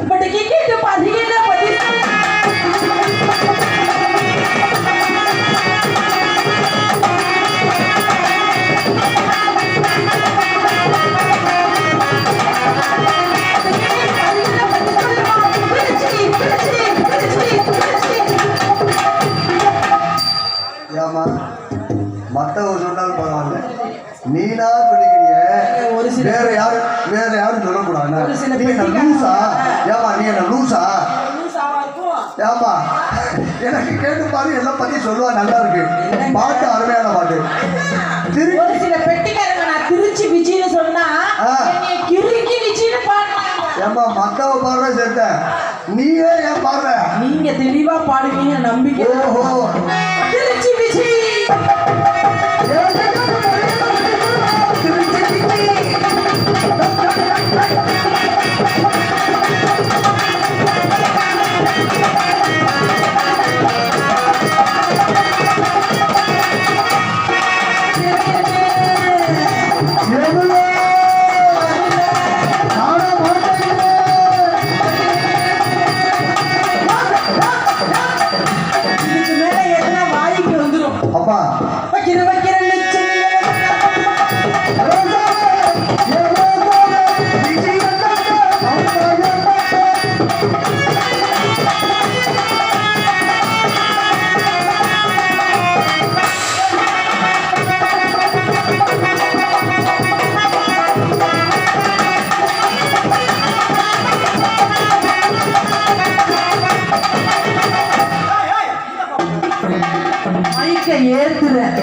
But एक एक पानी के ना ஒரு சில நீ என்ன லூசா? ஏமா நீ என்ன லூசா? ஏமா எனக்கு கேட்டு பாரு எல்லாம் பத்தி சொல்லுவா நல்லா இருக்கு. பாட்டு அருமையான பாட்டு. ஒரு சில பெட்டிக்காரங்க நான் திருச்சி விஜய்னு சொன்னா கிறுக்கி விஜய்னு பாடுறாங்க ஏமா மத்தவ பாடுற நீயே ஏன் பாடுற? நீங்க தெளிவா பாடுவீங்க நம்பிக்கை. ஓஹோ. Trichy Vijay Thank you.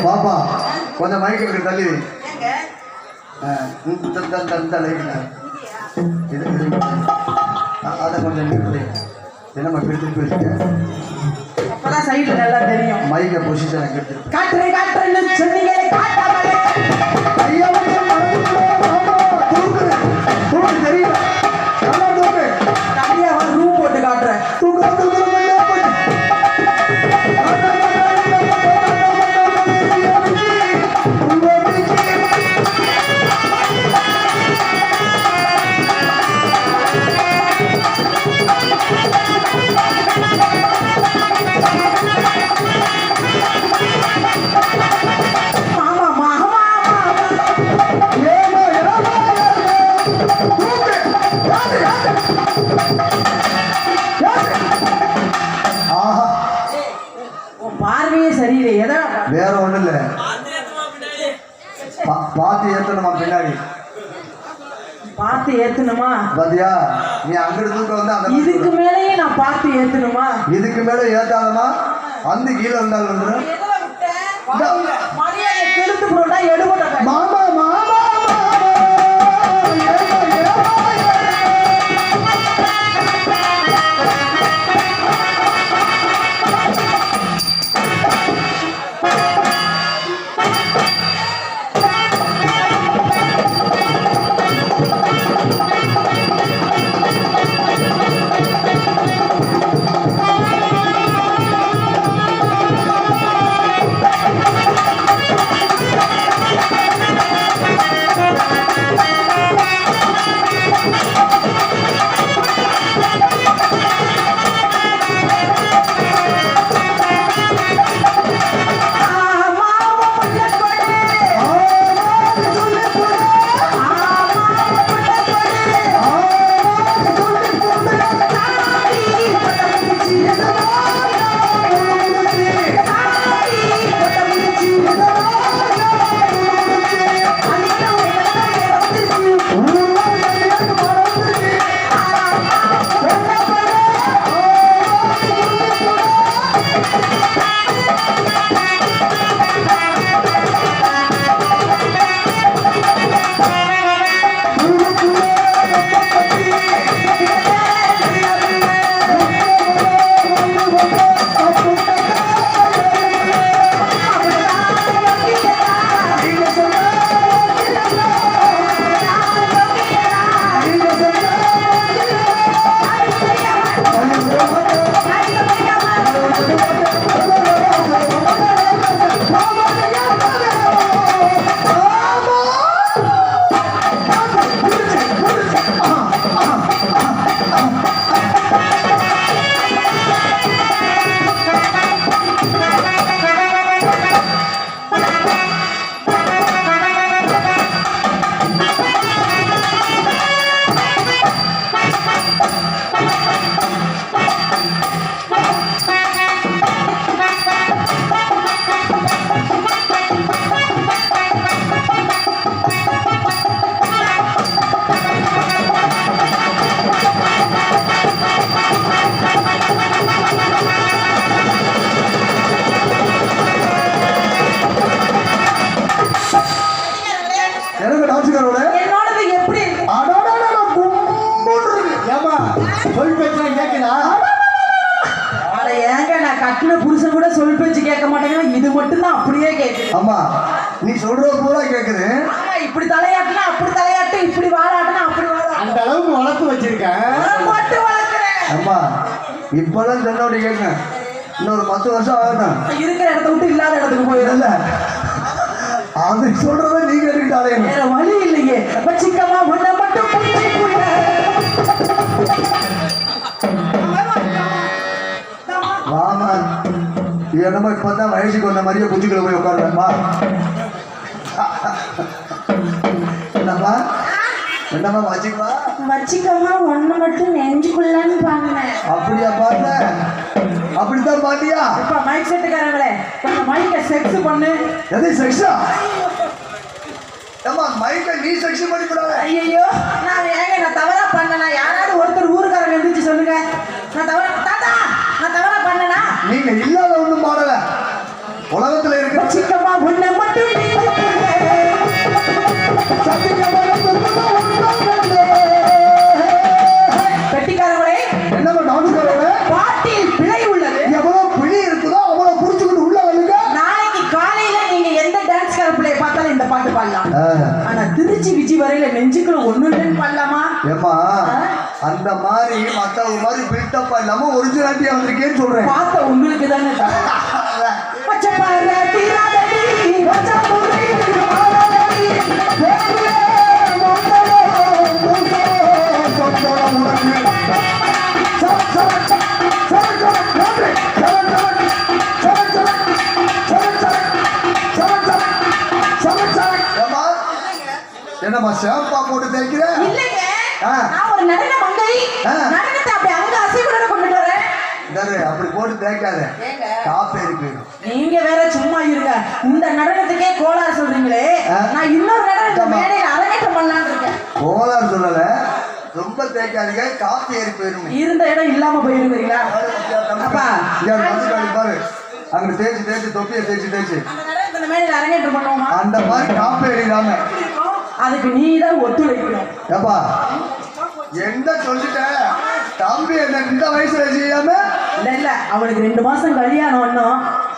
பாப்பா கொஞ்சம் இப்படி தள்ளி வை. ஆ, இந்த இந்த- கொஞ்சம் நிறுத்தி என்னம்மா அப்பதான் நல்லா தெரியும். மைக்கை பொசிஷனை கெடுத்து காட்டுறேன் காட்டுறேன்னு காட்டாமலே பார்த்து ஏத்தணுமா? தூக்கு. இதுக்கு மேல ஏத்தாதமா அந்த கீழே வந்தாலும் வந்துடும் மரியாதை கெடுத்து போட்டா எடுபட்ட சொன்னோட கேட்க இன்னொரு பத்து வருஷம் ஆகட்டும் இருக்கிற இடத்த விட்டு இல்லாத இடத்துக்கு போயிடும் இல்ல. அது சொல்றத நீ கேட்டுக்கிட்டாலே வேற வழி இல்லையே. வச்சிக்கமா ஒன்ன மட்டும். வாமா. என்னமோ இப்பதான் வயசுக்கு வந்த மாதிரியே குச்சிக்குள்ள போய் உட்காருவேம்மா என்னம்மா வச்சுக்குவா வச்சிக்கமா ஒண்ணு மட்டும் நெஞ்சுக்குள்ளன்னு பாங்கினேன் அப்படியா பார்த்த அப்படித்தான் பாத்தியா இப்ப மைக் செட்டுக்காரங்களே கொஞ்சம் மைக்க செக்ஸ் பண்ணு. எது செக்ஸா மைக்கை நீ செக்ஸ் பண்ணி கூடாது ஐயோ நான் ஏங்க நான் தவறா பண்ணனா? யாராவது ஒருத்தர் ஊருக்காரங்க எந்திரிச்சு சொல்லுங்க. நான் தவறா தாத்தா நான் தவறா பண்ணனா? நீங்க இல்லாத மாதிரி மத்தவங்க மாதிரி பில்டப் இல்லாம ஒரிஜினாலிட்டியா வந்திருக்கேன்னு சொல்றேன். பார்த்த உங்களுக்கு தானே என்னம்மா ஷாம்பா போட்டு. நான் ஒரு நடன ஆ. நடனத்தை அப்படி அங்க வரேன் இதாரு, அப்படி போட்டு தேய்க்காத. ஏங்க? காப்பே இருக்கு நீங்க வேற சும்மா இருங்க. இந்த நடனத்துக்கே கோளாறு சொல்றீங்களே. நான் இன்னொரு நடனத்தை. மேடையில் அரங்கேற்றம் பண்ணலாம்னு இருக்கேன். கோளாறு சொல்லல. ரொம்ப தேய்க்காதீங்க. காப்பி ஏறி போயிருங்க இருந்த இடம் இல்லாம போயிருந்தீங்களா அப்பா. பாரு. அங்க தேய்ச்சி தேய்ச்சி தொப்பியை தேய்ச்சி தேய்ச்சி. அந்த மேடையில் அரங்கேற்றம் பண்ணுவோமா? அந்த மாதிரி காப்பி ஏறிடாம அதுக்கு நீ தான் ஒத்துழைக்கணும். ஏப்பா. எந்த சொல்லிட்ட? தம்பி என்ன இந்த வயசுல செய்யாம? இல்ல இல்ல. அவனுக்கு ரெண்டு மாசம் கல்யாணம் இன்னும்.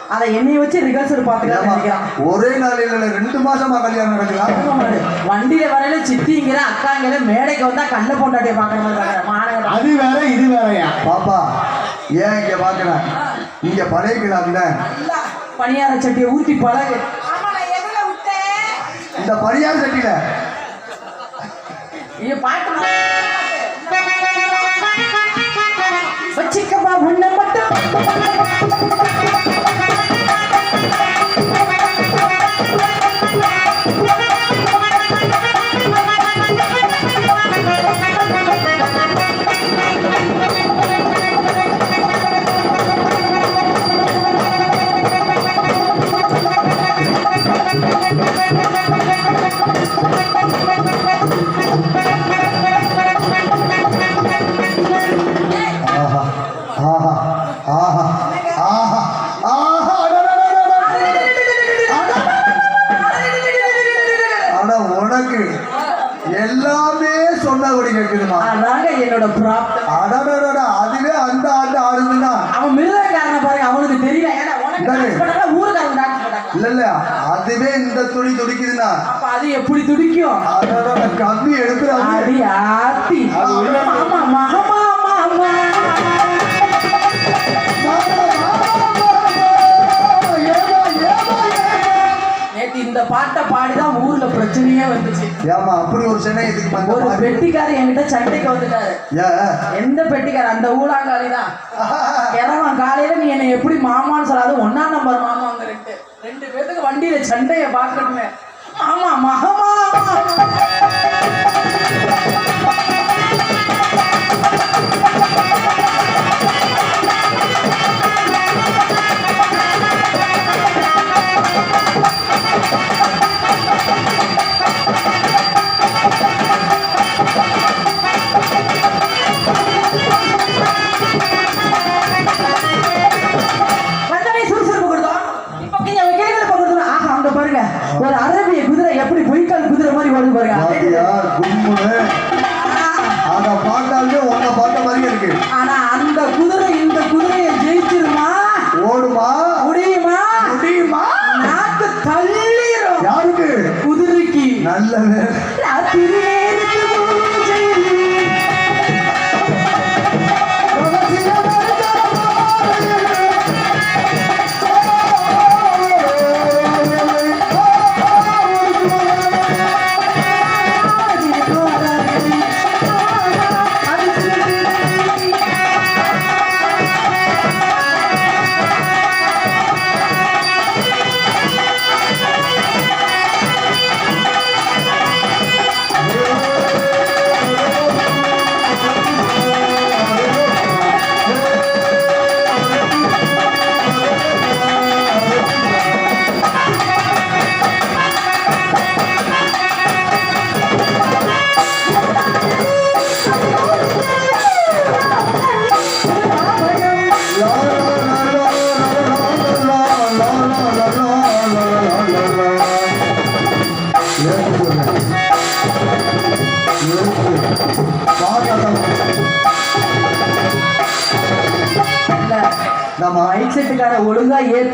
அதை என்னைய வச்சு ரிகர்சல் பாத்துக்கலாம் ஒரே நாள் இல்ல ரெண்டு மாசமா கல்யாணம் நடக்கலாம். வண்டியில வரையில சித்திங்கிற அக்காங்கிற மேடைக்கு வந்தா கள்ள பொண்டாட்டிய பாக்குற மாதிரி அது வேற இது வேறயா? பாப்பா ஏன் இங்க பாக்குறேன் இங்க பழையக்கலாம்ல பணியார சட்டியை ஊத்தி பழகு. இந்த பணியார் சட்டியில. ஐயோ பாட்டு வச்சிக்கப்பா உன்னை மட்டும் பிரச்சனையே வந்துச்சு. ஏமா அப்படி ஒரு சென்னை இதுக்கு வந்த ஒரு மாதிரி? பெட்டிக்காரர் என்கிட்ட சண்டைக்கு வந்துட்டாரு எந்த பெட்டிக்காரர்? அந்த ஊழாங்காலி தான். காலையில நீ என்னை எப்படி மாமான்னு சொல்லாது ஒன்னா நம்பர் மாமாங்க ரெண்டு ரெண்டு பேத்துக்கு வண்டியில சண்டைய பார்க்கணுமே. ஆமா மகமா?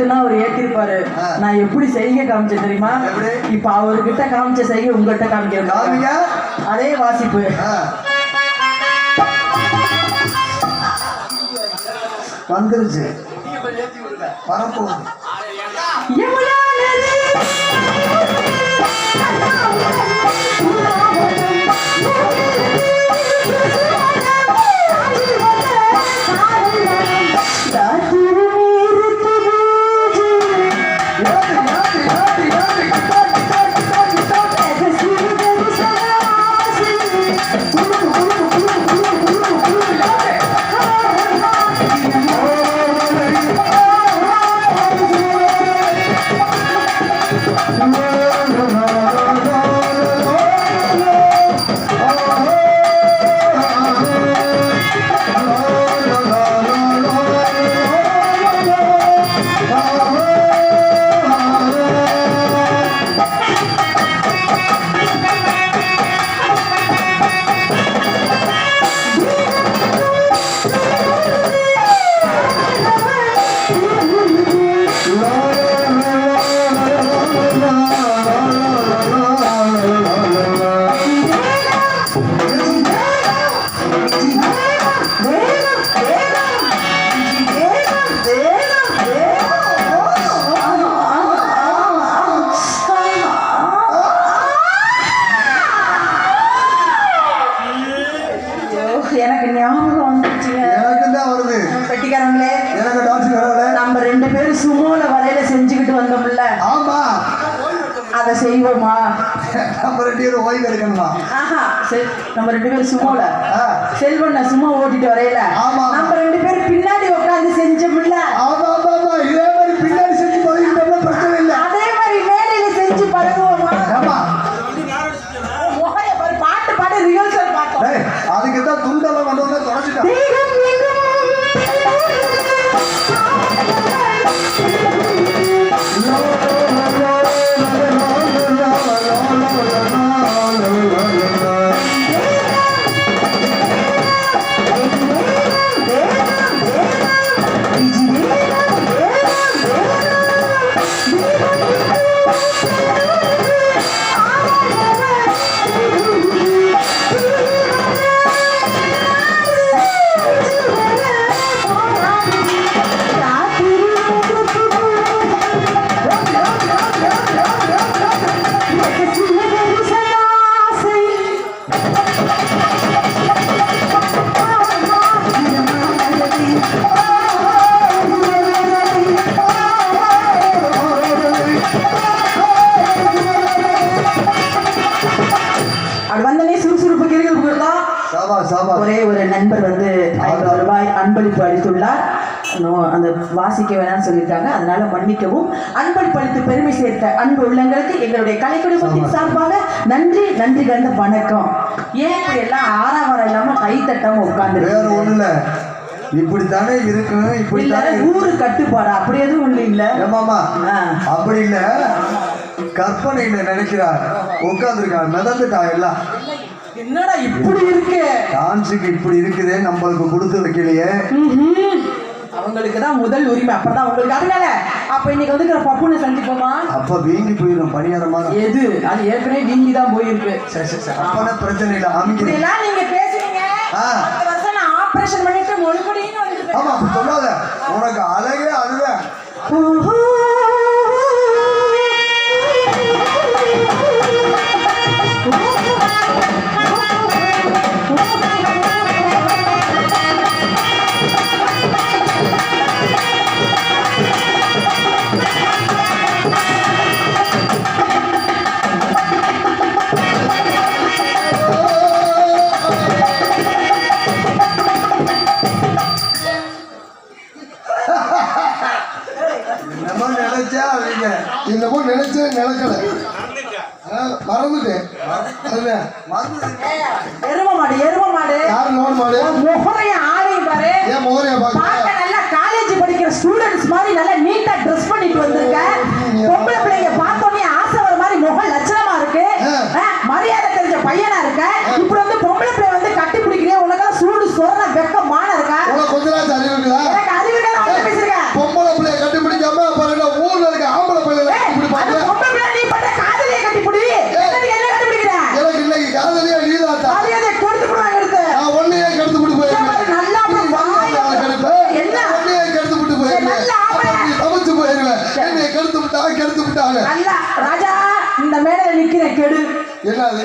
ஏத்துனா அவர் ஏத்திருப்பாரு ஆ. நான் எப்படி செய்கை காமிச்சேன் தெரியுமா? இப்ப அவர்கிட்ட காமிச்ச செய்கை உங்ககிட்ட காமிக்கிறேன். அதே வாசிப்பு. வந்துருச்சு வரப்போகுது ரெண்டு பேரும் ஓய்வு எடுக்கணுமா சரி நம்ம ரெண்டு பேரும் சுமோல ஆ. செல்வன் சும்மா ஓட்டிட்டு வரையில ஆமா. ஒரே ஒரு நண்பர் வந்து ஐநூறு ரூபாய் அன்பளிப்பு அளித்துள்ளார். அந்த வாசிக்க வேணாம்னு சொல்லியிருக்காங்க அதனால மன்னிக்கவும். அன்பளிப்பு அளித்து பெருமை சேர்த்த அன்பு உள்ளங்களுக்கு எங்களுடைய கலை குடும்பத்தின் சார்பாக நன்றி நன்றி கண்ட வணக்கம். ஏன் இப்படி எல்லாம் ஆறாவரம் இல்லாம கை தட்டாம வேற உட்கார்ந்து ஒண்ணு இப்படித்தானே இருக்கும் இப்படித்தானே ஊரு கட்டுப்பாடு? அப்படி எதுவும் ஒண்ணு இல்ல. ஏமாமா ஆ. அப்படி இல்ல. கற்பனையில நினைக்கிறார். உட்காந்துருக்கான் மிதந்துட்டா எல்லாம். என்னடா இப்படி இருக்கு? டான்ஸுக்கு இப்படி இருக்குதே நம்மளுக்கு கொடுத்து வைக்கலையே. அவங்களுக்கு தான் முதல் உரிமை அப்பதான் உங்களுக்கு அதனால அப்ப இன்னைக்கு வந்து பப்புனை சந்திப்போமா? அப்ப வீங்கி போயிடும் பணியாரமா எது? அது ஏற்கனவே வீங்கி தான் போயிருக்கு. சரி சரி சரி. அப்பனா பிரச்சனை இல்லை இப்படியெல்லாம் நீங்க பேசுறீங்க. வருஷம் நான் ஆபரேஷன் வந்துருப்பேன் ஆமா சொல்லாத. உனக்கு அழகே அதுதான் என்னமோ நினைச்சேன் நினைக்கல. மறந்துட்டேன். எரும மாடு எரும மாடு. யார் லோன் மாடு? முகரையும் ஆளையும் பாரு. ஏன் மோரையா பார்க்க பாக்க நல்லா காலேஜ் படிக்கிற ஸ்டூடெண்ட்ஸ் மாதிரி நல்லா நீட்டா ட்ரெஸ் பண்ணிட்டு வந்திருக்க. பொம்பளை பிள்ளைங்க பார்த்தோன்னே ஆசை வர மாதிரி முகம் லட்சணமா இருக்கு. மரியாதை தெரிஞ்ச பையனா இருக்க. இப்படி வந்து பொம்பளை பிள்ளை வந்து அல்ல ராஜா இந்த மேடையில் நிக்கிற கெடு. என்னது?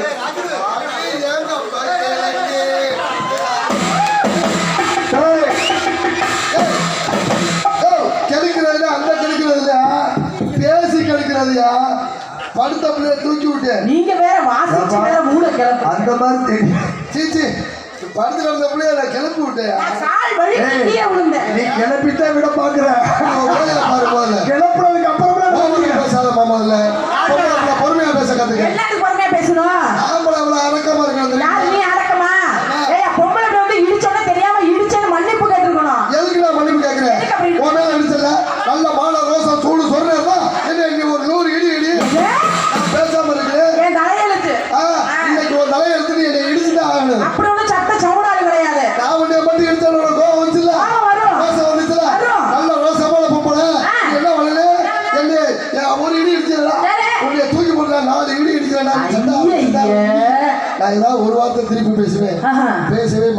கெடுக்கிறது அந்த கெடுக்கிறது இல்லையா பேசி கெடுக்கிறதுயா படுத்த பிள்ளைய தூக்கி விட்டேன். நீங்க வேற வாசிச்சு வேற மூளை கிளப்பு. அந்த மாதிரி சீச்சி படுத்து கிடந்த பிள்ளைய கிளப்பி விட்டேன். நீ கிளப்பிட்டே விட பாக்குற. பாரு போல கிளப்புறதுக்கு அப்புறமே பொறுமையா பேசாத மாமா இல்ல. பொறுமையா பேச கத்துக்க. பொறுமையா பேசணும். ஆம்பளை அவ்வளவு அடக்கமா இருக்கணும்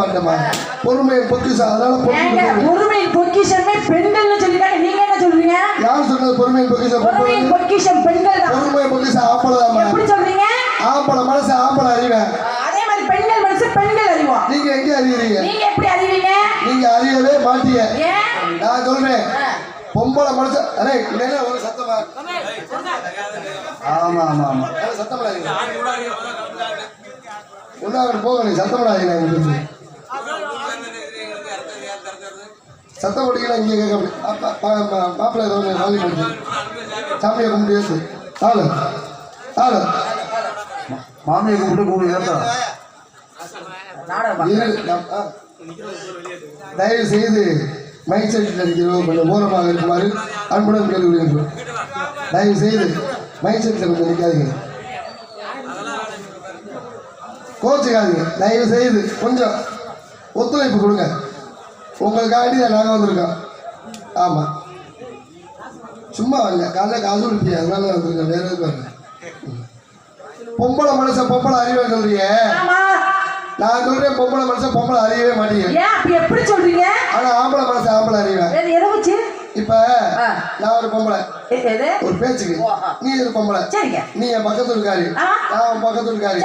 மாட்டேமா பொறுமை பொக்கிஷம் அதனால பொறுமை பொறுமையின் பொக்கிஷமே பெண்கள்னு சொல்லிட்டாங்க. நீங்க என்ன சொல்றீங்க? யார் சொன்னது பொறுமை பொக்கிஷம் பொறுமையின் பொக்கிஷம் பெண்கள் தான். பொறுமை பொக்கிஷம் ஆம்பளை எப்படி சொல்றீங்க? ஆம்பளை மனசு ஆம்பளை அறிவேன் அதே மாதிரி பெண்கள் மனசு பெண்கள் அறிவோம் நீங்க எங்க அறியறீங்க? நீங்க எப்படி அறிவீங்க? நீங்க அறியவே மாட்டீங்க. நான் சொல்றேன். பொம்பளை மனசு அரே இல்லைன்னா ஒரு சத்தமா? ஆமா ஆமா ஆமா. சத்தப்படாதீங்க ஒன்னாக போக நீ சத்தப்படாதீங்க எனக்கு சத்தம் போட்டீங்கன்னா இங்கே கேட்க மாப்பிள்ளை ஏதோ ஒன்று நாளை முடிஞ்சு சாமியை கும்பிட்டு ஏசு ஆளு ஆளு மாமியை கும்பிட்டு ஆ. தயவு செய்து மைக் செட்டில் அடிக்கிறோம் கொஞ்சம் ஓரமாக இருக்குமாறு அன்புடன் கேட்டுக்கொள்கின்றோம். தயவு செய்து மைக் செட்டில் கொஞ்சம் நிற்காதீங்க கோச்சுக்காதீங்க தயவு செய்து கொஞ்சம் ஒத்துழைப்பு கொடுங்க. உங்களுக்காண்டி தான் நாங்கள் வந்திருக்கோம். ஆமாம் சும்மா வரல. காலைல காசு கொடுப்பியா அதனால வந்திருக்கேன் வேற எதுவும் வரல. பொம்பளை மனுஷன் பொம்பளை அறிவே சொல்றீங்க நான் சொல்றேன் பொம்பளை மனுஷன் பொம்பளை அறியவே மாட்டீங்க ஏன் அப்படி எப்படி சொல்றீங்க? ஆனா ஆம்பளை மனுஷன் ஆம்பளை அறிவேன் எது வச்சு? இப்ப. நான் ஒரு பொம்பளை. ஒரு பேச்சுக்கு. நீ ஒரு பொம்பளை? சரிங்க. நீ என் பக்கத்து இருக்காரு. நான் பக்கத்து இருக்காரு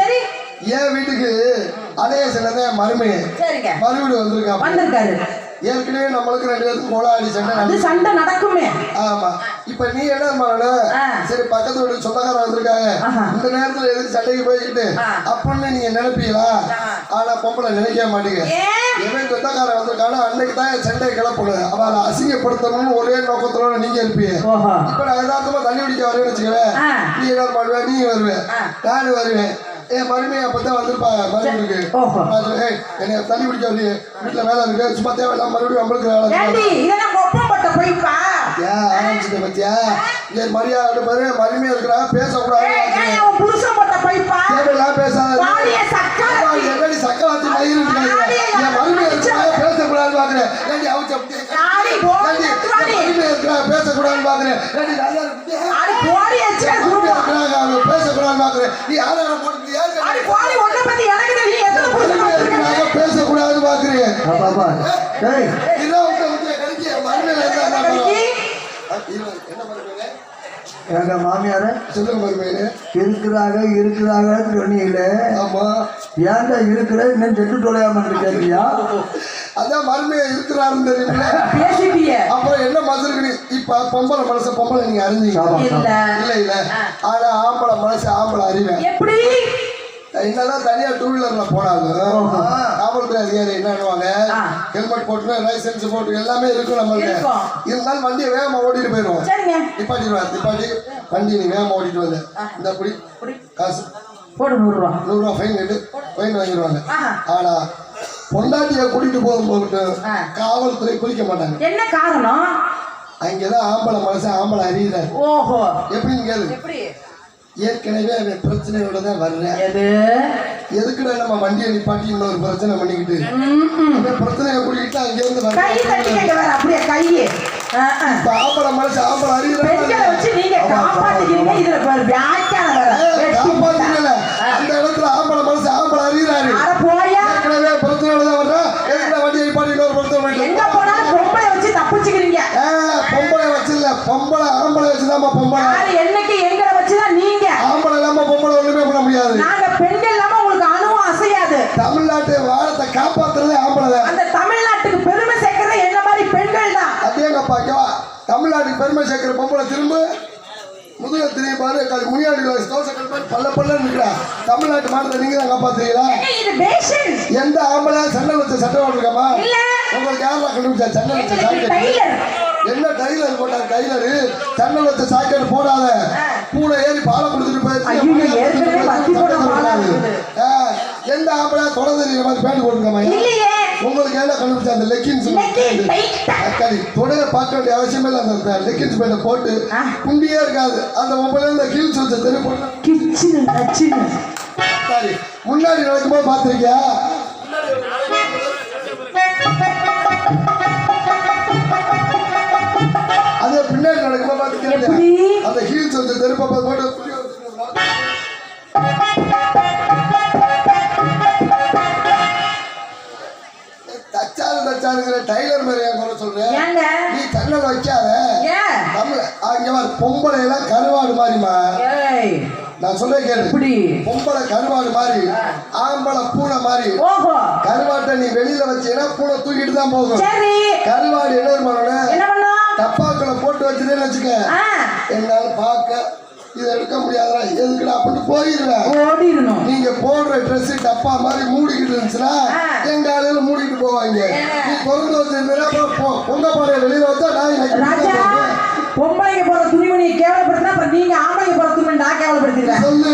என் வீட்டுக்கு அலைய என் மருமையை மறுவீடு வந்திருக்கான் வந்திருக்காரு. ஏற்கனவே நம்மளுக்கு ரெண்டு பேருக்கும் கோலாடி சண்டை அது சண்டை நடக்குமே. ஆமா. இப்ப நீ என்ன பண்ணணும்? ஆ. சரி பக்கத்து வீட்டுக்கு சொந்தக்காரன் வந்திருக்காங்க. இந்த நேரத்துல எதுக்கு சண்டைக்கு போய்கிட்டு. அப்படின்னு நீங்க நினைப்பீங்களா. ஆனா பொம்பளை நினைக்க மாட்டீங்க. எவன் சொந்தக்காரன் வந்திருக்கானோ? அன்னைக்கு தான் என் சண்டையை கிளப்பணும் அவளை அசிங்கப்படுத்தணும்னு ஒரே நோக்கத்தோட நீங்க இருப்பீங்க. இப்ப நான் யதார்த்தமா தண்ணி குடிக்க வரேன்னு வச்சுக்கவே ஆ. நீ என்ன பண்ணுவேன் நீ வருவேன். நானும் வருவேன். என் மருமையை ஓஹோ. நான் சொல்லுவேன், "ஏய், என்னை தண்ணி குடிக்க வரலையே வீட்டுல வேலை இருக்கு சும்மா தேவையில்லாம மறுபடியும் நம்மளுக்கு வேலை இருக்கு." ஒப்பம்பட்ட போய்ப்பா? ஆரம்பிச்சுட்டு பாத்தியா? இங்க மரியாதை பாரு மருமையா இருக்கிறாங்க பேசக்கூடாது புருஷன் போட்ட போய்ப்பா? தேவையில்லாம பேசாத. பாக்குறேன் ஏண்டி அவுச்ச நாடி போடி ஏண்டி, என் வாடி. மருமையா இருக்கிறாங்க பேசக்கூடாது பாக்குறேன் ஏண்டி நல்லா இருக்கு அடி போடி பாக்குறேன் நீ யாரு அடி பத்தி எனக்கு எத்தனை இதான் உங்க உங்க கடிக்க இருந்தா என்ன கடிக்கி. பண்ணுவோம்? என்ன மருமையில எங்க மாமியார சொல்லுங்க மருமையில இருக்கிறாங்க இருக்கிறாங்கன்னு சொன்னீங்களே. ஆமா. ஏன்டா இருக்கிற? இன்னும் செட்டு தொலையாம கேட்கறியா அதான் மருமையா இருக்கிறாருன்னு தெரியுமில்ல. பேசிட்டியே. அப்புறம் என்ன மதுருக்கு இப்ப பொம்பளை மனசு பொம்பளை நீங்க அறிஞ்சீங்க. இல்ல. இல்ல இல்ல. ஆனா ஆம்பளை மனசு ஆம்பளை அறிவேன் எப்படி? என்னதான் தனியா டூ வீலர்ல போனாலும் காவல்துறை அதிகாரி என்ன பண்ணுவாங்க. ஹெல்மெட் போட்டு லைசென்ஸ் போட்டு எல்லாமே இருக்கும் நம்மளுக்கு. இருந்தாலும் வண்டியை வேகமா ஓட்டிட்டு போயிடுவோம். நிப்பாட்டிடுவார் நிப்பாட்டி வண்டி நீ வேகமா ஓட்டிட்டு வந்த. இந்த அப்படி புடி. காசு. போடு நூறு ரூபா நூறுரூவா ஃபைன் கட்டு ஃபைன் வாங்கிடுவாங்க. ஆனா பொண்டாட்டியை கூட்டிட்டு போகும்போது. காவல்துறை குளிக்க மாட்டாங்க. என்ன காரணம்? அங்கதான் ஆம்பளை மனசு ஆம்பளை அறியுறாரு ஓஹோ. எப்படின்னு கேளு. எப்படி? ஏற்கனவே அவன் பிரச்சனையோட தான் வர்றேன். எது? எதுக்குடா நம்ம வண்டியை நிப்பாட்டி இன்னொரு பிரச்சனை பண்ணிக்கிட்டு? பிரச்சனையை கூட்டிக்கிட்டு அங்கேருந்து கை தட்டி வர்றேன் கேட்க வேற அப்படியே கையே ஆம்பளை மனசு ஆம்பளை பெண்களை அறியுறாரு வச்சு நீங்க காப்பாத்திக்கிறீங்க இதுல பாரு வியாக்கியானம் வேற வெட்டி போட்டா. காப்பாத்தீங்கல்ல அந்த இடத்துல ஆம்பளை மனசு ஆம்பளை அறியுறாரு ஏற்கனவே பிரச்சனையோட தான் வர்றேன் எதுக்குடா வண்டியை நிப்பாட்டி இன்னொரு பிரச்சனை பண்ணிட்டு பொம்பளை வச்சு தப்பிச்சுக்கிறீங்க. பொம்பளை வச்சில்ல பொம்பளை ஆம்பளை வச்சுதாம்மா பொம்பளை யாரு என்னைக்கு எங்களை வச்சுதான் நீங்க ஆம்பளை இல்லாம பொம்பளை ஒண்ணுமே பண்ண முடியாது நாங்க தமிழ்நாட்டு வாழத்தை காப்பாத்துறதே ஆம்பளை தான். அந்த தமிழ்நாட்டுக்கு பெருமை சேர்க்கறது என்ன மாதிரி பெண்கள் தான்? அதேங்கப்பா கேவா தமிழ்நாட்டுக்கு பெருமை சேர்க்கிற பொம்பளை திரும்ப? முதுக திரும்பி பாரு காலி முனியாடி தோசை கல்பாரு பல்ல பல்ல நிற்கிறா தமிழ்நாட்டு மாநிலத்தை நீங்க தான் காப்பாத்துறீங்களா? எந்த ஆம்பளை சண்டை வச்ச சட்டை போட்டிருக்கமா. உங்களுக்கு யாரெல்லாம் கண்டுபிடிச்சா சண்டை வச்ச சாக்கெட் என்ன டைலர் போட்டார் டைலரு? சண்டை வச்ச சாக்கெட் போடாத. பூனை ஏறி பாலை கொடுத்துட்டு போயிடுச்சு எந்த ஆம்பளை தொடர்ந்து தெரியுற மாதிரி பேண்ட் போட்டுருக்கமா இல்லையே. உங்களுக்கு என்ன கண்டுபிடிச்சா அந்த லெக்கின்ஸ். அக்காடி தொடைய பார்க்க வேண்டிய அவசியமே இல்லை அந்த லெக்கின்ஸ் பேண்ட போட்டு. குண்டியே இருக்காது. அந்த மொபைல் இந்த கீழ்ஸ் வச்ச தெரு போட்டு. சரி முன்னாடி நடக்கும்போது பார்த்துருக்கியா? அதே பின்னாடி நடக்கும்போது பார்த்துருக்கியா? எப்படி? அந்த ஹீல்ஸ் வச்ச தெருப்பை போட்டு தச்சாரு தச்சாருங்கிற டைலர் மாதிரி ஏன் குறை சொல்றேன் ஏங்க? நீ கண்ணல் வைக்காத தமிழ் அங்க பாரு பொம்பளை எல்லாம் கருவாடு மாதிரிமா நான் சொல்ல கேளு. பொம்பளை கருவாடு மாதிரி ஆம்பளை பூனை மாதிரி கருவாட்டை நீ வெளியில வச்சீங்கன்னா பூனை தூக்கிட்டு தான் போகும். கருவாடு என்ன பண்ணணும் டப்பாக்குள்ள போட்டு வச்சுட்டேன்னு வச்சுக்க. என்னால பார்க்க இதை எடுக்க முடியாதுடா. எதுக்குடா அப்படின்னு போயிடுவேன் ஓடிடணும். நீங்க போடுற ட்ரெஸ் டப்பா மாதிரி மூடிக்கிட்டு இருந்துச்சுன்னா. எங்க ஆளுல மூடிட்டு போவாங்க. நீ திறந்து வச்சிருந்தா பொங்க பாடைய வெளியில வச்சா ராஜா பொம்பளைங்க போற துணிமணியை கேவலப்படுத்தினா அப்புறம் நீங்க ஆம்பளைங்க போற துணிமணி நான் கேவலப்படுத்திடுவேன். சொல்லு.